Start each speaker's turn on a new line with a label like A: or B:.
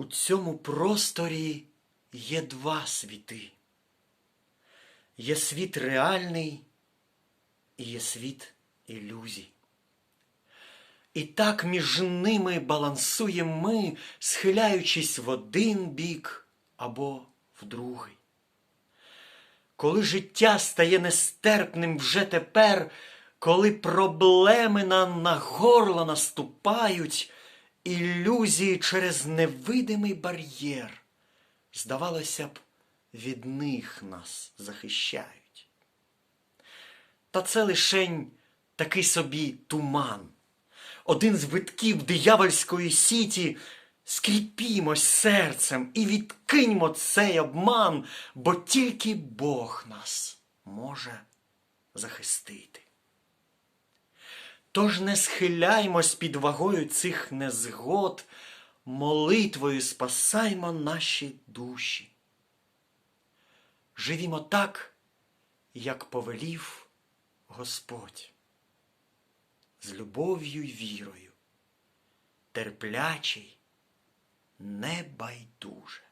A: У цьому просторі є два світи. Є світ реальний і є світ ілюзій. І так між ними балансуємо ми, схиляючись в один бік або в другий. Коли життя стає нестерпним вже тепер, коли проблеми нам на горло наступають, ілюзії через невидимий бар'єр, здавалося б, від них нас захищають. Та це лишень такий собі туман, один з витків диявольської сіті. Скріпімось серцем і відкиньмо цей обман, бо тільки Бог нас може захистити. Тож не схиляймось під вагою цих незгод, молитвою спасаймо наші душі. Живімо так, як повелів Господь, з любов'ю й вірою, терплячий, небайдуже.